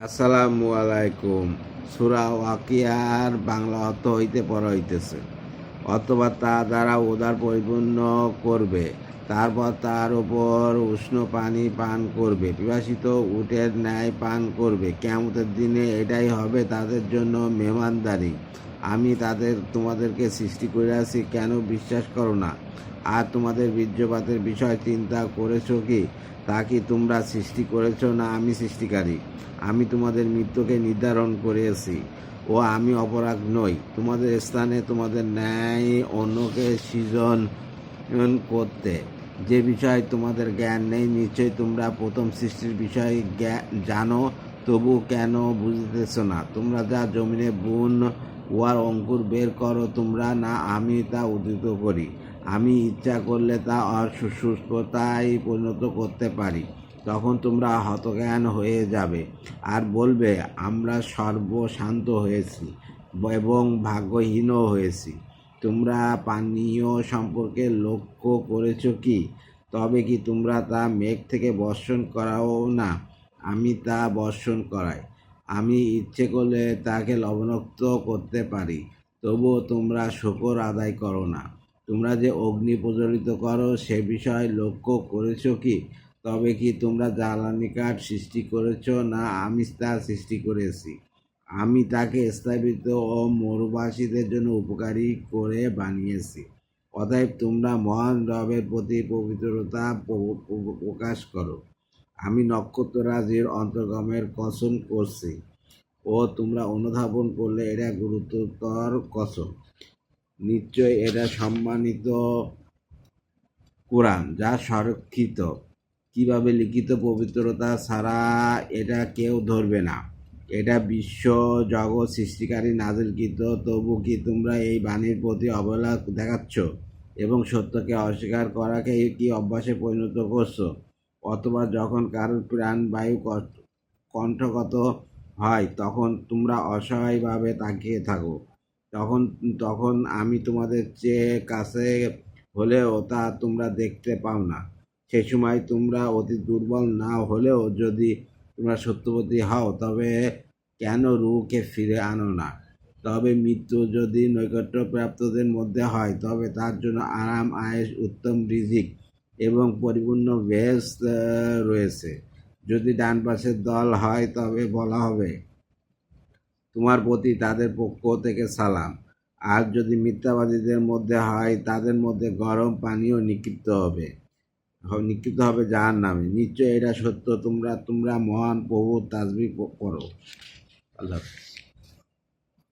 আসসালামু আলাইকুম সুরা ওয়াকিয়ার বাংলা অর্থ হইতে পড়া হইতেছে। অথবা তা দ্বারা উদার পরিপূর্ণ করবে। তারপর তার উপর উষ্ণ পানি পান করবে, পিপাসিত উটের ন্যায় পান করবে। কেমতের দিনে এটাই হবে তাদের জন্য মেহমানদারি। আমি তাদের, তোমাদেরকে সৃষ্টি করিয়াছি কেন বিশ্বাস করো না? আর তোমাদের বীর্যপাতের বিষয় চিন্তা করেছ কি? তা কি তোমরা সৃষ্টি করেছ না আমি সৃষ্টিকারী? আমি তোমাদের মৃত্যুকে নির্ধারণ করিয়েছি ও আমি অপরাধ নই। তোমাদের স্থানে তোমাদের ন্যায় অন্যকে সৃজন করতে। যে বিষয়ে তোমাদের জ্ঞান নেই, নিশ্চয়ই তোমরা প্রথম সৃষ্টির বিষয়ে জানো, তবু কেন বুঝতেছ না? তোমরা যা জমিনে বুন, উহার অঙ্কুর বের করো, তোমরা না, আমি তা উদিত করি। আমি ইচ্ছা করলে তা অসুস্থতায় পরিণত করতে পারি। তখন তোমরা হতজ্ঞান হয়ে যাবে। আর বলবে, আমরা সর্বশান্ত হয়েছি এবং ভাগ্যহীনও হয়েছি। তোমরা পানীয় সম্পর্কে লক্ষ্য করেছ কি? তবে কি তোমরা তা মেঘ থেকে বর্ষণ করাও না? আমি তা বর্ষণ করাই। আমি ইচ্ছে করলে তাকে লবণাক্ত করতে পারি, তবুও তোমরা শকর আদায় করো না। তোমরা যে অগ্নি প্রজ্বলিত করো, সে বিষয়ে লক্ষ্য করেছ কি? তবে কি তোমরা জ্বালানি কাঠ সৃষ্টি করেছ না আমি তা সৃষ্টি করেছি? আমি তাকে স্থাপিত ও মরুবাসীদের জন্য উপকারী করে বানিয়েছি। অতএব তোমরা মহান রবের প্রতি পবিত্রতা প্রকাশ করো। আমি নক্ষত্ররাজির অন্তর্গমের কসম করছি ও তোমরা অনুধাবন করলে এটা গুরুত্বতর কসম। নিশ্চয় এটা সম্মানিত কোরআন যা সংরক্ষিত। কীভাবে লিখিত পবিত্রতা ছাড়া এটা কেউ ধরবে না। এটা বিশ্ব জগৎ সৃষ্টিকারী নাজিলকৃত তবু কি তোমরা এই বাণীর প্রতি অবহেলা দেখাচ্ছ এবং সত্যকে অস্বীকার করাকে কি অভ্যাসে পরিণত করছ? অথবা যখন কারোর প্রাণবায়ু কণ্ঠগত হয়, তখন তোমরা অসহায়ভাবে তাকিয়ে থাকো। তখন তখন আমি তোমাদের চেয়ে কাছে হলেও তা তোমরা দেখতে পাও না। সে সময় তোমরা অতি দুর্বল না হলেও যদি তোমরা সত্যবতী হও, তবে কেন রুকে ফিরে আনো না? তবে মৃত্যু যদি নৈকট্যপ্রাপ্তদের মধ্যে হয়, তবে তার জন্য আরাম আয়েস উত্তম রিজিক এবং পরিপূর্ণ বেশ রয়েছে। যদি ডান পাশের দল হয়, তবে বলা হবে, তোমার প্রতি তাদের পক্ষ থেকে সালাম। আর যদি মিথ্যাবাদীদের মধ্যে হয়, তাদের মধ্যে গরম পানীয় নিক্ষিপ্ত হবে। নিক্ষিপ্ত হবে যাহার নামে। নিশ্চয় এটা সত্য। তোমরা তোমরা মহান প্রভু তাজবি করো আল্লাহ।